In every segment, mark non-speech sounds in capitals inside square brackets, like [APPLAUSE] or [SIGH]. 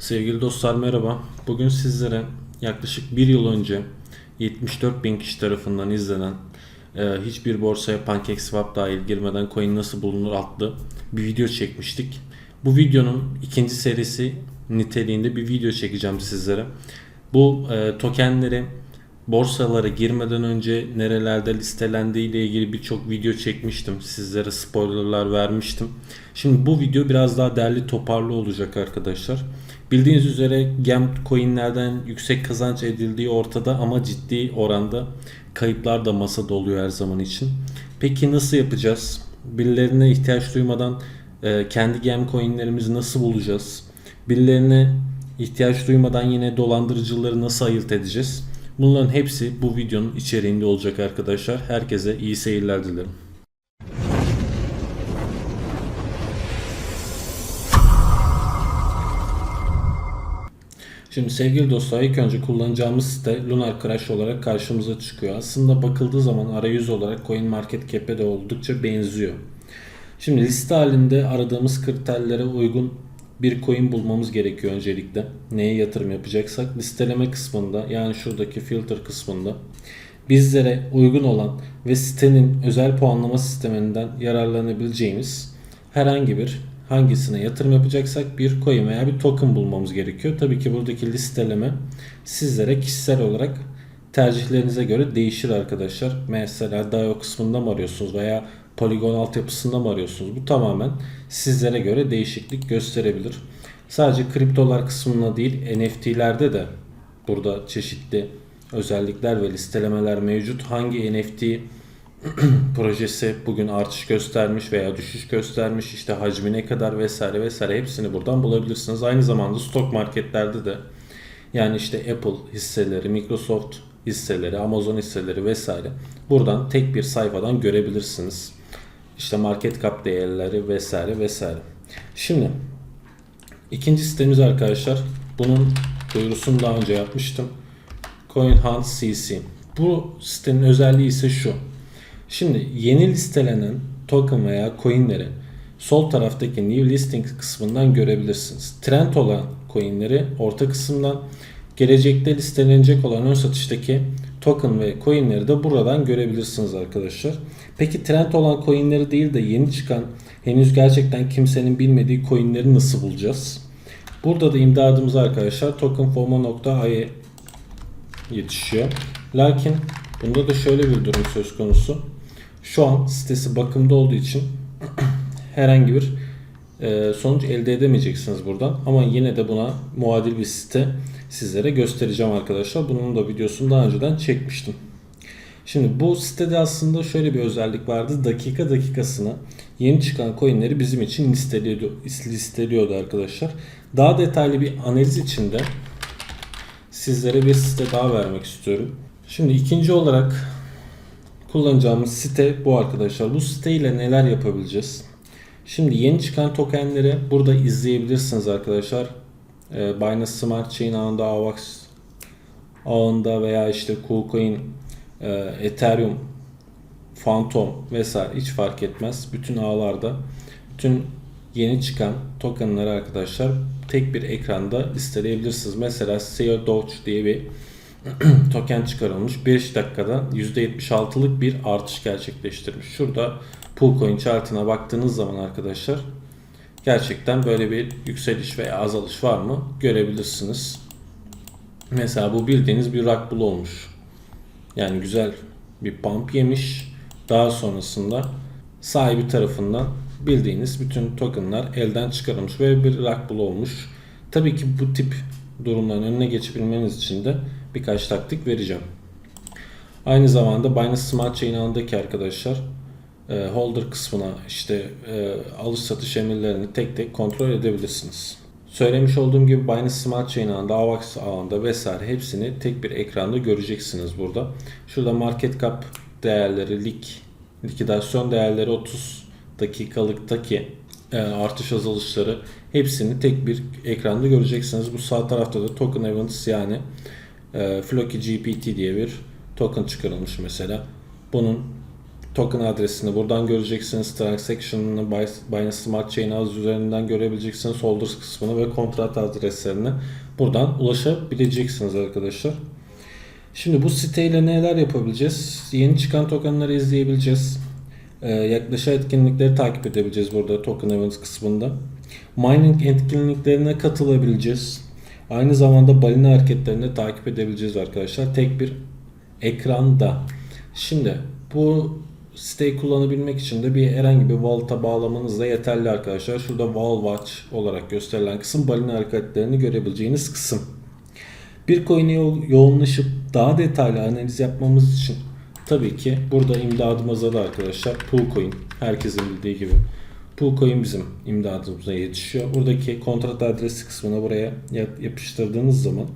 Sevgili dostlar merhaba. Bugün sizlere yaklaşık bir yıl önce 74 bin kişi tarafından izlenen e, hiçbir borsaya PancakeSwap dahil girmeden coin nasıl bulunur adlı bir video çekmiştik. Bu videonun ikinci serisi niteliğinde bir video çekeceğim sizlere. Bu e, tokenleri borsalara girmeden önce nerelerde listelendiği ile ilgili birçok video çekmiştim. Sizlere spoilerlar vermiştim. Şimdi bu video biraz daha derli toparlı olacak arkadaşlar. Bildiğiniz üzere gem coinlerden yüksek kazanç edildiği ortada ama ciddi oranda kayıplar da masada oluyor her zaman için. Peki nasıl yapacağız? Birilerine ihtiyaç duymadan e, kendi gem coinlerimizi nasıl bulacağız? Birilerine ihtiyaç duymadan yine dolandırıcıları nasıl ayırt edeceğiz? Bunların hepsi bu videonun içeriğinde olacak arkadaşlar. Herkese iyi seyirler dilerim. Şimdi sevgili dostlar ilk önce kullanacağımız site Lunar Crash olarak karşımıza çıkıyor. Aslında bakıldığı zaman arayüz olarak CoinMarketCap'e de oldukça benziyor. Şimdi liste halinde aradığımız kriterlere uygun bir coin bulmamız gerekiyor öncelikle. Neye yatırım yapacaksak listeleme kısmında yani şuradaki filter kısmında bizlere uygun olan ve sitenin özel puanlama sisteminden yararlanabileceğimiz herhangi bir hangisine yatırım yapacaksak bir coin veya bir token bulmamız gerekiyor. Tabii ki buradaki listeleme sizlere kişisel olarak tercihlerinize göre değişir arkadaşlar. Mesela DAO kısmında mı arıyorsunuz veya poligon altyapısında mı arıyorsunuz? Bu tamamen sizlere göre değişiklik gösterebilir. Sadece kriptolar kısmında değil NFT'lerde de burada çeşitli özellikler ve listelemeler mevcut. Hangi NFT [CLEARS THROAT] projesi bugün artış göstermiş veya düşüş göstermiş işte hacmi ne kadar vesaire vesaire hepsini buradan bulabilirsiniz. Aynı zamanda stok marketlerde de yani işte Apple hisseleri, Microsoft hisseleri, Amazon hisseleri vesaire buradan tek bir sayfadan görebilirsiniz. İşte market cap değerleri vesaire vesaire. Şimdi ikinci sitemiz arkadaşlar bunun duyurusunu daha önce yapmıştım. CoinHunt CC. Bu sitenin özelliği ise şu. Şimdi yeni listelenen token veya coinleri sol taraftaki New Listing kısmından görebilirsiniz. Trend olan coinleri orta kısımdan, gelecekte listelenecek olan ön satıştaki token ve coinleri de buradan görebilirsiniz arkadaşlar. Peki trend olan coinleri değil de yeni çıkan henüz gerçekten kimsenin bilmediği coinleri nasıl bulacağız? Burada da imdadımız arkadaşlar tokenforma.ai yetişiyor. Lakin bunda da şöyle bir durum söz konusu. Şu an sitesi bakımda olduğu için [CLEARS THROAT] herhangi bir e, sonuç elde edemeyeceksiniz buradan. Ama yine de buna muadil bir site sizlere göstereceğim arkadaşlar. Bunun da videosunu daha önceden çekmiştim. Şimdi bu sitede aslında şöyle bir özellik vardı. Dakika dakikasına yeni çıkan coinleri bizim için listeliyordu, listeliyordu arkadaşlar. Daha detaylı bir analiz için de sizlere bir site daha vermek istiyorum. Şimdi ikinci olarak kullanacağımız site bu arkadaşlar. Bu site ile neler yapabileceğiz? Şimdi yeni çıkan tokenleri burada izleyebilirsiniz arkadaşlar. Ee, Binance Smart Chain ağında, AVAX ağında veya işte KuCoin, e, Ethereum, Phantom vesaire hiç fark etmez. Bütün ağlarda bütün yeni çıkan tokenları arkadaşlar tek bir ekranda listeleyebilirsiniz. Mesela SEO Doge diye bir [CLEARS THROAT] token çıkarılmış. 5 dakikada %76'lık bir artış gerçekleştirmiş. Şurada Poolcoin chartına baktığınız zaman arkadaşlar gerçekten böyle bir yükseliş veya azalış var mı görebilirsiniz. Mesela bu bildiğiniz bir rock bull olmuş. Yani güzel bir pump yemiş. Daha sonrasında sahibi tarafından bildiğiniz bütün tokenlar elden çıkarılmış ve bir rock bull olmuş. Tabii ki bu tip durumların önüne geçebilmeniz için de birkaç taktik vereceğim. Aynı zamanda Binance Smart Chain ağındaki arkadaşlar e, holder kısmına işte e, alış satış emirlerini tek tek kontrol edebilirsiniz. Söylemiş olduğum gibi Binance Smart Chain ağında, AVAX ağında vesaire hepsini tek bir ekranda göreceksiniz burada. Şurada market cap değerleri, lik, likidasyon değerleri 30 dakikalıktaki e, artış azalışları hepsini tek bir ekranda göreceksiniz. Bu sağ tarafta da token events yani e, Floki GPT diye bir token çıkarılmış mesela. Bunun token adresini buradan göreceksiniz. Transaction'ını Binance Smart Chain ağzı üzerinden görebileceksiniz. Holders kısmını ve kontrat adreslerini buradan ulaşabileceksiniz arkadaşlar. Şimdi bu siteyle neler yapabileceğiz? Yeni çıkan tokenları izleyebileceğiz. Ee, yaklaşan etkinlikleri takip edebileceğiz burada token events kısmında. Mining etkinliklerine katılabileceğiz. Aynı zamanda balina hareketlerini de takip edebileceğiz arkadaşlar. Tek bir ekranda. Şimdi bu siteyi kullanabilmek için de bir herhangi bir wallet'a bağlamanız da yeterli arkadaşlar. Şurada Wall Watch olarak gösterilen kısım balina hareketlerini görebileceğiniz kısım. Bir coin'e yo- yoğunlaşıp daha detaylı analiz yapmamız için tabii ki burada imdadımıza da arkadaşlar Poolcoin herkesin bildiği gibi Poolcoin bizim imdadımıza yetişiyor. Buradaki kontrat adresi kısmına buraya yap- yapıştırdığınız zaman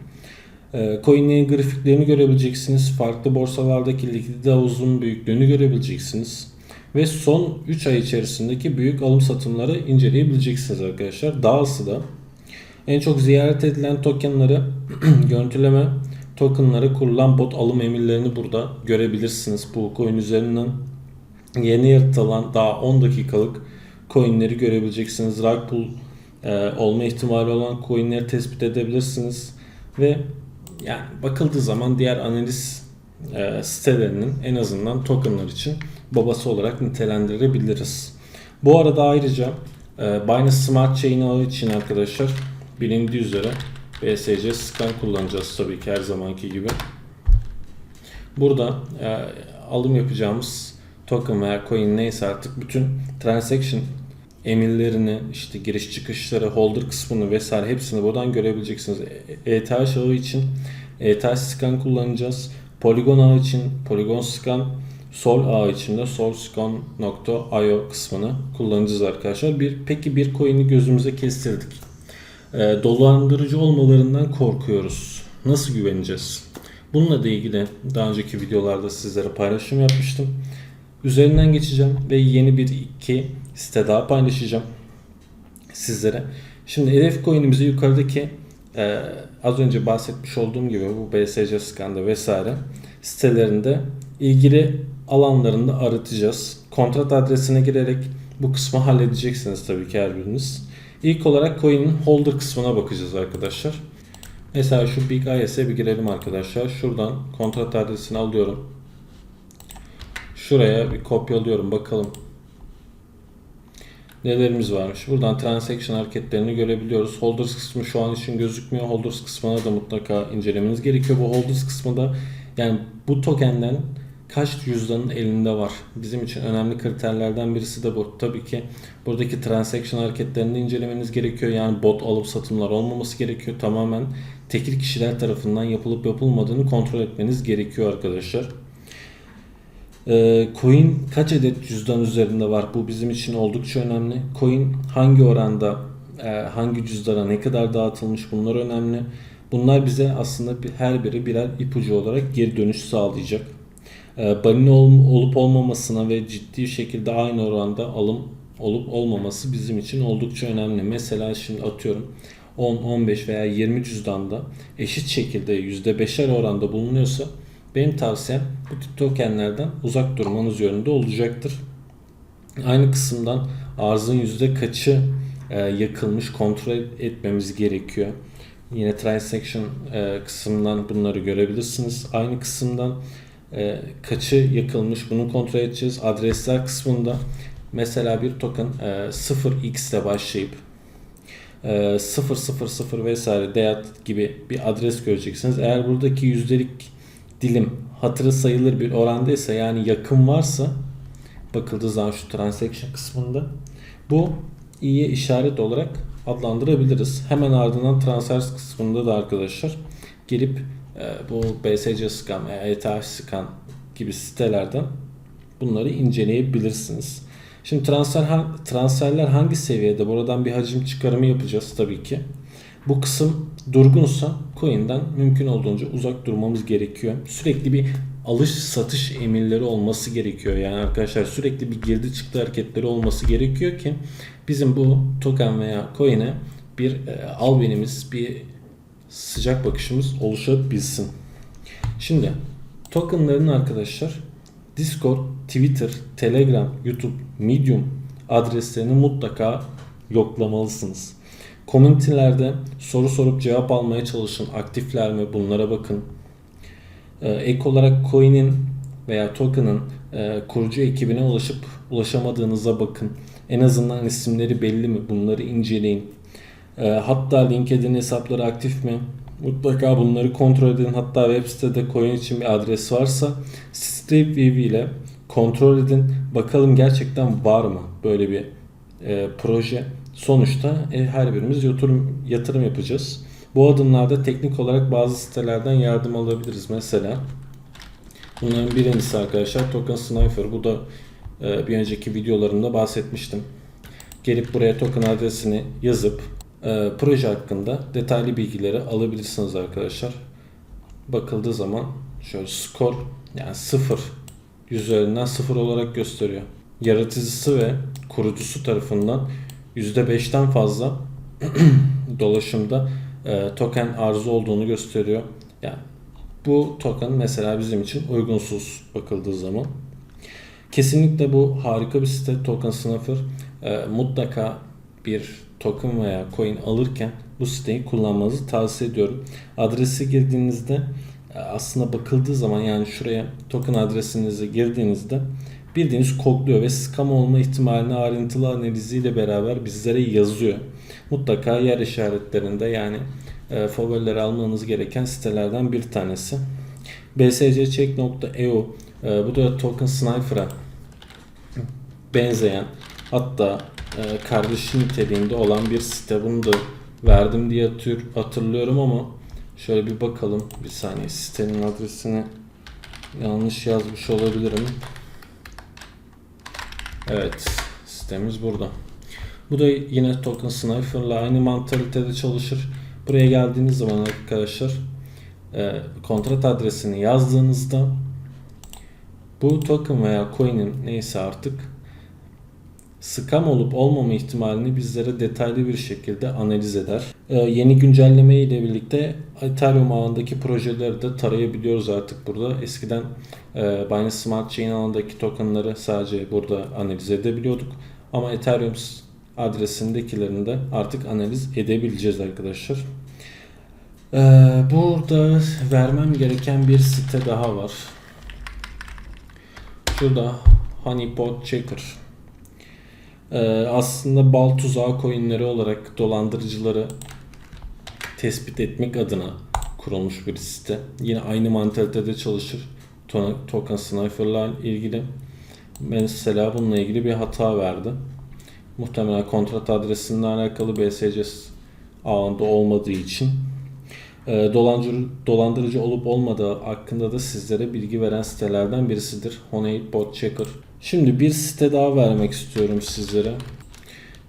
e, coin'lerin grafiklerini görebileceksiniz. Farklı borsalardaki likidite havuzunun büyüklüğünü görebileceksiniz. Ve son 3 ay içerisindeki büyük alım satımları inceleyebileceksiniz arkadaşlar. Dahası da en çok ziyaret edilen tokenları [CLEARS THROAT] görüntüleme tokenları kurulan bot alım emirlerini burada görebilirsiniz. Bu coin üzerinden yeni yaratılan daha 10 dakikalık coinleri görebileceksiniz. Rug pull e, olma ihtimali olan coinleri tespit edebilirsiniz. Ve yani bakıldığı zaman diğer analiz e, sitelerinin en azından tokenlar için babası olarak nitelendirebiliriz. Bu arada ayrıca e, Binance Smart Chain ağı için arkadaşlar bilindiği üzere BSC scan kullanacağız tabii ki her zamanki gibi. Burada e, alım yapacağımız token veya coin neyse artık bütün transaction emirlerini işte giriş çıkışları holder kısmını vesaire hepsini buradan görebileceksiniz. ETH ağı için ETH scan kullanacağız. Polygon ağı için Polygon scan Sol ağı için de solscan.io kısmını kullanacağız arkadaşlar. Bir, peki bir coin'i gözümüze kestirdik. E, dolandırıcı olmalarından korkuyoruz. Nasıl güveneceğiz? Bununla da ilgili daha önceki videolarda sizlere paylaşım yapmıştım. Üzerinden geçeceğim ve yeni bir iki site daha paylaşacağım sizlere. Şimdi hedef coin'imizi yukarıdaki e, az önce bahsetmiş olduğum gibi bu BSC skanda vesaire sitelerinde ilgili alanlarında aratacağız. Kontrat adresine girerek bu kısmı halledeceksiniz tabii ki her biriniz. İlk olarak coin'in holder kısmına bakacağız arkadaşlar. Mesela şu Big IS'e bir girelim arkadaşlar. Şuradan kontrat adresini alıyorum. Şuraya bir kopyalıyorum bakalım. Nelerimiz varmış. Buradan transaction hareketlerini görebiliyoruz. Holders kısmı şu an için gözükmüyor. Holders kısmına da mutlaka incelemeniz gerekiyor. Bu holders kısmı da yani bu tokenden kaç cüzdanın elinde var? Bizim için önemli kriterlerden birisi de bu. Tabii ki buradaki transaction hareketlerini incelemeniz gerekiyor. Yani bot alıp satımlar olmaması gerekiyor. Tamamen tekil kişiler tarafından yapılıp yapılmadığını kontrol etmeniz gerekiyor arkadaşlar. Ee, coin kaç adet cüzdan üzerinde var? Bu bizim için oldukça önemli. Coin hangi oranda, e, hangi cüzdana ne kadar dağıtılmış bunlar önemli. Bunlar bize aslında her biri birer ipucu olarak geri dönüş sağlayacak. E, balina ol- olup olmamasına ve ciddi şekilde aynı oranda alım olup olmaması bizim için oldukça önemli. Mesela şimdi atıyorum 10, 15 veya 20 cüzdanda eşit şekilde %5'er oranda bulunuyorsa benim tavsiyem bu tip tokenlerden uzak durmanız yönünde olacaktır. Aynı kısımdan arzın yüzde kaçı e, yakılmış kontrol etmemiz gerekiyor. Yine transaction e, kısmından bunları görebilirsiniz. Aynı kısımdan e, kaçı yakılmış bunu kontrol edeceğiz. Adresler kısmında mesela bir token e, 0x ile başlayıp e, 000 vesaire değer gibi bir adres göreceksiniz. Eğer buradaki yüzdelik dilim hatırı sayılır bir orandaysa yani yakın varsa bakıldığı zaman şu transaction kısmında bu iyiye işaret olarak adlandırabiliriz. Hemen ardından transfer kısmında da arkadaşlar gelip e, bu BSC scan veya ETH scan gibi sitelerden bunları inceleyebilirsiniz. Şimdi transfer transferler hangi seviyede? Buradan bir hacim çıkarımı yapacağız tabii ki. Bu kısım durgunsa coin'den mümkün olduğunca uzak durmamız gerekiyor. Sürekli bir alış satış emirleri olması gerekiyor. Yani arkadaşlar sürekli bir girdi çıktı hareketleri olması gerekiyor ki bizim bu token veya coin'e bir e, albenimiz, bir sıcak bakışımız oluşabilsin. Şimdi tokenların arkadaşlar Discord, Twitter, Telegram, YouTube, Medium adreslerini mutlaka yoklamalısınız. Community'lerde soru sorup cevap almaya çalışın. Aktifler mi? Bunlara bakın. Ee, ek olarak coin'in veya token'ın e, kurucu ekibine ulaşıp ulaşamadığınıza bakın. En azından isimleri belli mi? Bunları inceleyin. E, hatta LinkedIn hesapları aktif mi? Mutlaka bunları kontrol edin. Hatta web sitede coin için bir adres varsa StreetView ile kontrol edin. Bakalım gerçekten var mı böyle bir e, proje. Sonuçta e, her birimiz yatırım, yatırım yapacağız. Bu adımlarda teknik olarak bazı sitelerden yardım alabiliriz. Mesela bunların birincisi arkadaşlar Token Sniper. Bu da e, bir önceki videolarımda bahsetmiştim. Gelip buraya token adresini yazıp e, proje hakkında detaylı bilgileri alabilirsiniz arkadaşlar. Bakıldığı zaman şöyle skor yani 0 üzerinden 0 olarak gösteriyor. Yaratıcısı ve kurucusu tarafından %5'ten fazla [CLEARS THROAT] dolaşımda e, token arzı olduğunu gösteriyor. Yani bu token mesela bizim için uygunsuz bakıldığı zaman. Kesinlikle bu harika bir site Token Snuffer. E, mutlaka bir token veya coin alırken bu siteyi kullanmanızı tavsiye ediyorum. Adresi girdiğinizde e, aslında bakıldığı zaman yani şuraya token adresinizi girdiğinizde bildiğiniz kodluyor ve scam olma ihtimalini ayrıntılı analiziyle beraber bizlere yazıyor. Mutlaka yer işaretlerinde yani e, favorileri almanız gereken sitelerden bir tanesi. bsccheck.eu e, bu da Token Sniper'a benzeyen hatta e, kardeşi niteliğinde olan bir site. Bunu da verdim diye hatırlıyorum ama şöyle bir bakalım. Bir saniye sitenin adresini yanlış yazmış olabilirim. Evet sitemiz burada. Bu da yine Token Sniper'la aynı mantalitede çalışır. Buraya geldiğiniz zaman arkadaşlar e, kontrat adresini yazdığınızda bu token veya coin'in neyse artık scam olup olmama ihtimalini bizlere detaylı bir şekilde analiz eder. Ee, yeni güncelleme ile birlikte Ethereum ağındaki projeleri de tarayabiliyoruz artık burada. Eskiden e, Binance Smart Chain ağındaki tokenları sadece burada analiz edebiliyorduk. Ama Ethereum adresindekilerini de artık analiz edebileceğiz arkadaşlar. Ee, burada vermem gereken bir site daha var. Şurada Honeypot Checker. Ee, aslında bal tuzağı coinleri olarak dolandırıcıları tespit etmek adına kurulmuş bir site. Yine aynı mantalitede çalışır. Token Sniper'la ilgili mesela bununla ilgili bir hata verdi. Muhtemelen kontrat adresinden alakalı BSC ağında olmadığı için e, dolandırıcı, dolandırıcı olup olmadığı hakkında da sizlere bilgi veren sitelerden birisidir. Honey Bot Checker. Şimdi bir site daha vermek istiyorum sizlere.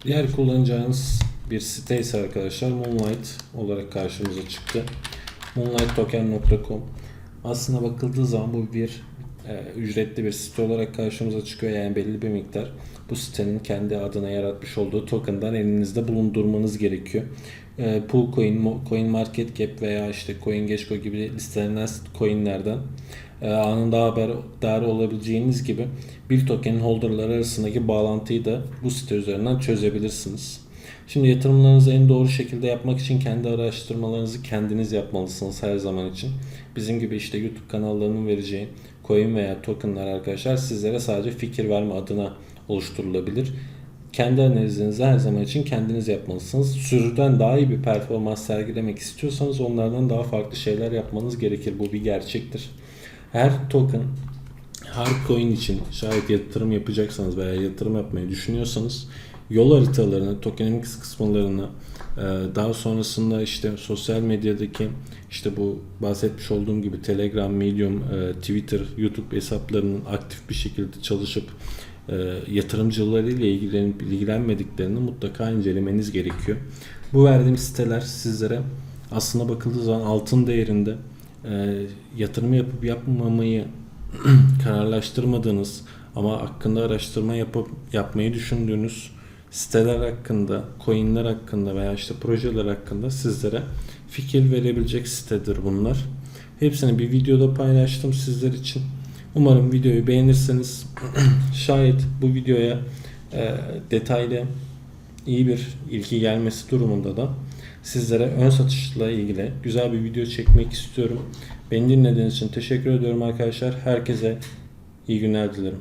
Diğer kullanacağınız bir site ise arkadaşlar Moonlight olarak karşımıza çıktı. Moonlighttoken.com Aslında bakıldığı zaman bu bir e, ücretli bir site olarak karşımıza çıkıyor. Yani belli bir miktar bu sitenin kendi adına yaratmış olduğu token'dan elinizde bulundurmanız gerekiyor. E, Poolcoin, Coin Market Cap veya işte CoinGecko gibi listelenen coinlerden e, anında haberdar olabileceğiniz gibi bir tokenin holderları arasındaki bağlantıyı da bu site üzerinden çözebilirsiniz. Şimdi yatırımlarınızı en doğru şekilde yapmak için kendi araştırmalarınızı kendiniz yapmalısınız her zaman için. Bizim gibi işte YouTube kanallarının vereceği coin veya tokenlar arkadaşlar sizlere sadece fikir verme adına oluşturulabilir. Kendi analizinizi her zaman için kendiniz yapmalısınız. Sürüden daha iyi bir performans sergilemek istiyorsanız onlardan daha farklı şeyler yapmanız gerekir. Bu bir gerçektir. Her token, her coin için şayet yatırım yapacaksanız veya yatırım yapmayı düşünüyorsanız yol haritalarını, tokenomics kısımlarını e, daha sonrasında işte sosyal medyadaki işte bu bahsetmiş olduğum gibi Telegram, Medium, e, Twitter, YouTube hesaplarının aktif bir şekilde çalışıp e, yatırımcılarıyla ilgilenip ilgilenmediklerini mutlaka incelemeniz gerekiyor. Bu verdiğim siteler sizlere aslında bakıldığı zaman altın değerinde yatırım yapıp yapmamayı [CLEARS THROAT] kararlaştırmadığınız ama hakkında araştırma yapıp yapmayı düşündüğünüz siteler hakkında, coinler hakkında veya işte projeler hakkında sizlere fikir verebilecek sitedir bunlar. Hepsini bir videoda paylaştım sizler için. Umarım videoyu beğenirseniz [CLEARS THROAT] şayet bu videoya e, detaylı iyi bir ilgi gelmesi durumunda da sizlere ön satışla ilgili güzel bir video çekmek istiyorum. Beni dinlediğiniz için teşekkür ediyorum arkadaşlar. Herkese iyi günler dilerim.